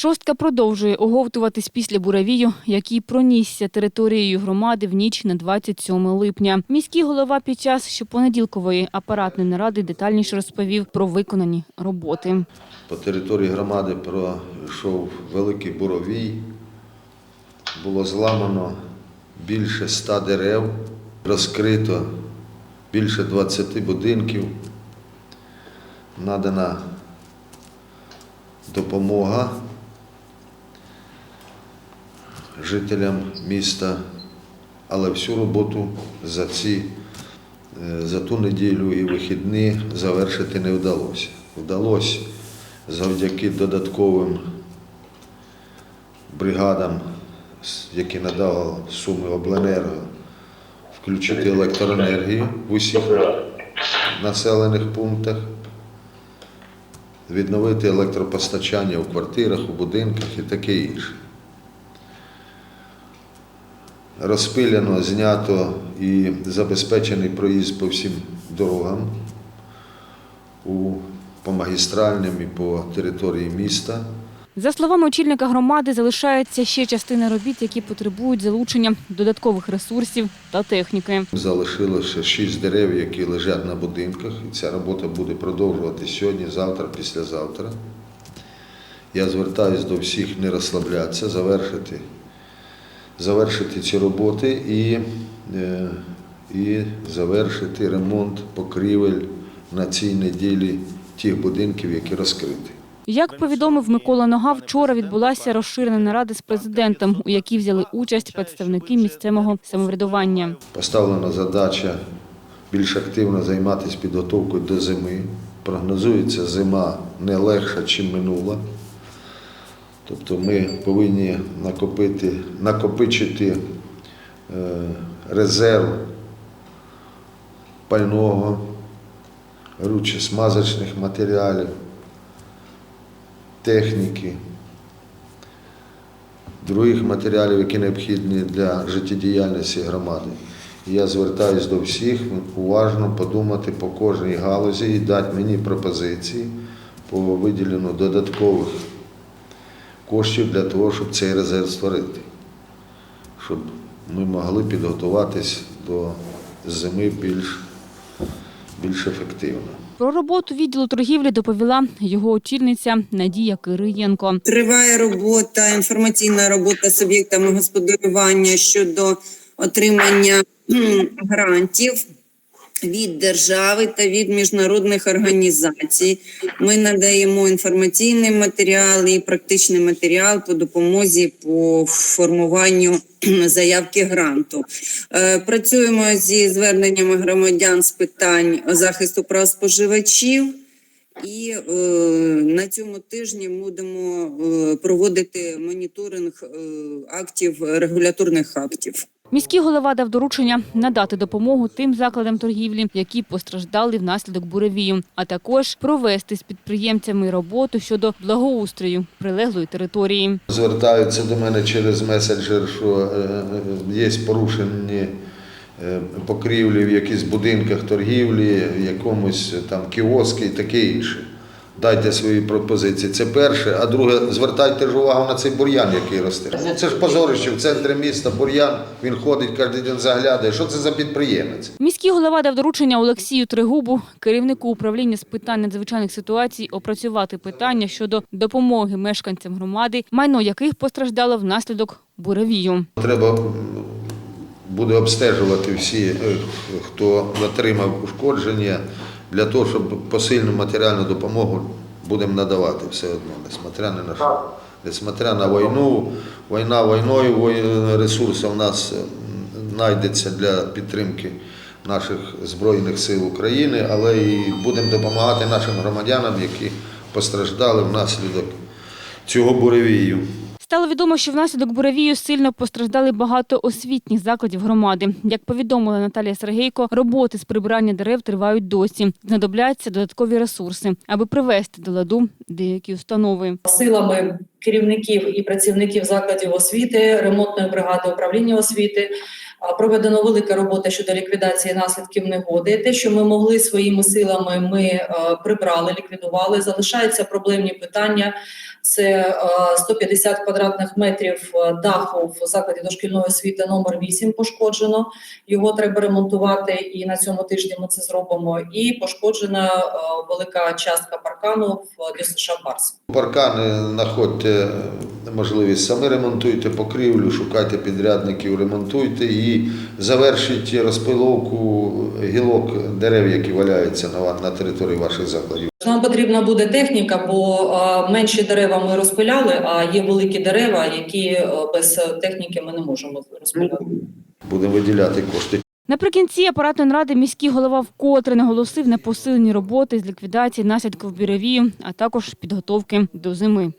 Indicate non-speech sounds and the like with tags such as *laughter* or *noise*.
Шостка продовжує оговтуватись після буревію, який пронісся територією громади в ніч на 27 липня. Міський голова під час щопонеділкової апаратної наради детальніше розповів про виконані роботи. По території громади пройшов великий буровій. Було зламано більше ста дерев, розкрито більше 20 будинків. Надана допомога жителям міста, але всю роботу за, ці, е, за ту неділю і вихідні завершити не вдалося. Вдалося завдяки додатковим бригадам, які надала суми обленерго, включити електроенергію в усіх населених пунктах, відновити електропостачання в квартирах, у будинках і таке інше. Розпиляно, знято і забезпечений проїзд по всім дорогам у, по магістральним і по території міста. За словами очільника громади, залишається ще частина робіт, які потребують залучення додаткових ресурсів та техніки. Залишилося шість дерев, які лежать на будинках, і ця робота буде продовжуватися сьогодні, завтра, післязавтра. Я звертаюся до всіх не розслаблятися, завершити, завершити ці роботи і, е, і завершити ремонт покрівель на цій неділі тих будинків, які розкриті. Як повідомив Микола Нога, вчора відбулася розширена нарада з президентом, у якій взяли участь представники місцевого самоврядування. Поставлена задача більш активно займатися підготовкою до зими. Прогнозується зима не легша, ніж минула. Тобто ми повинні накопити, накопичити е, резерв пального, ручесмазочних матеріалів, техніки, других матеріалів, які необхідні для життєдіяльності громади. Я звертаюся до всіх уважно подумати по кожній галузі і дати мені пропозиції по виділенню додаткових коштів для того, щоб цей резерв створити, щоб ми могли підготуватись до зими більш, більш ефективно. Про роботу відділу торгівлі доповіла його очільниця Надія Кириєнко. Триває робота, інформаційна робота з суб'єктами господарювання щодо отримання грантів від держави та від міжнародних організацій. Ми надаємо інформаційний матеріал і практичний матеріал по допомозі по формуванню *clears throat* заявки гранту. Е, Працюємо зі зверненнями громадян з питань захисту прав споживачів. І е, на цьому тижні будемо е, проводити моніторинг е, актів регуляторних актів. Міський голова дав доручення надати допомогу тим закладам торгівлі, які постраждали внаслідок буревію, а також провести з підприємцями роботу щодо благоустрою прилеглої території. Звертаються до мене через месенджер, що е, е, є порушені е, покрівлі в якихось будинках торгівлі, якомусь там кіоски і таке інше. Дайте свої пропозиції. Це перше. А друге, звертайте ж увагу на цей бур'ян, який росте. Ну це ж позорище в центрі міста. Бур'ян він ходить кожен день заглядає. Що це за підприємець? Міський голова дав доручення Олексію Тригубу, керівнику управління з питань надзвичайних ситуацій, опрацювати питання щодо допомоги мешканцям громади, майно яких постраждало внаслідок буревію. Треба буде обстежувати всі, е, хто отримав ушкодження, для того, щоб посильну матеріальну допомогу будемо надавати все одно, несмотря на що. Несмотря на війну, війна війною, ресурси в нас е, знайдеться для підтримки наших Збройних сил України, але і будемо допомагати нашим громадянам, які постраждали внаслідок цього буревію. Стало відомо, що внаслідок буревію сильно постраждали багато освітніх закладів громади. Як повідомила Наталія Сергейко, роботи з прибирання дерев тривають досі. Знадобляться додаткові ресурси, аби привести до ладу деякі установи. силами керівників і працівників закладів освіти, ремонтної бригади управління освіти Проведено велика робота щодо ліквідації наслідків негоди. Те, що ми могли своїми силами, ми е, прибрали, ліквідували. Залишаються проблемні питання. Це е, 150 квадратних метрів е, даху в закладі дошкільної освіти номер 8 пошкоджено. Його треба ремонтувати, і на цьому тижні ми це зробимо. І пошкоджена е, велика частка паркану в ДЮСШ Барс. Паркани знаходьте можливість самі ремонтуйте покрівлю, шукайте підрядників, ремонтуйте і завершіть розпиловку гілок дерев, які валяються на, ва- на території ваших закладів. Нам потрібна буде техніка, бо е, менші дерева ми розпиляли, а є великі дерева, які е, без техніки ми не можемо розпиляти. Будемо виділяти кошти. Наприкінці апаратної ради міський голова вкотре наголосив на посилені роботи з ліквідації наслідків буревію, а також підготовки до зими.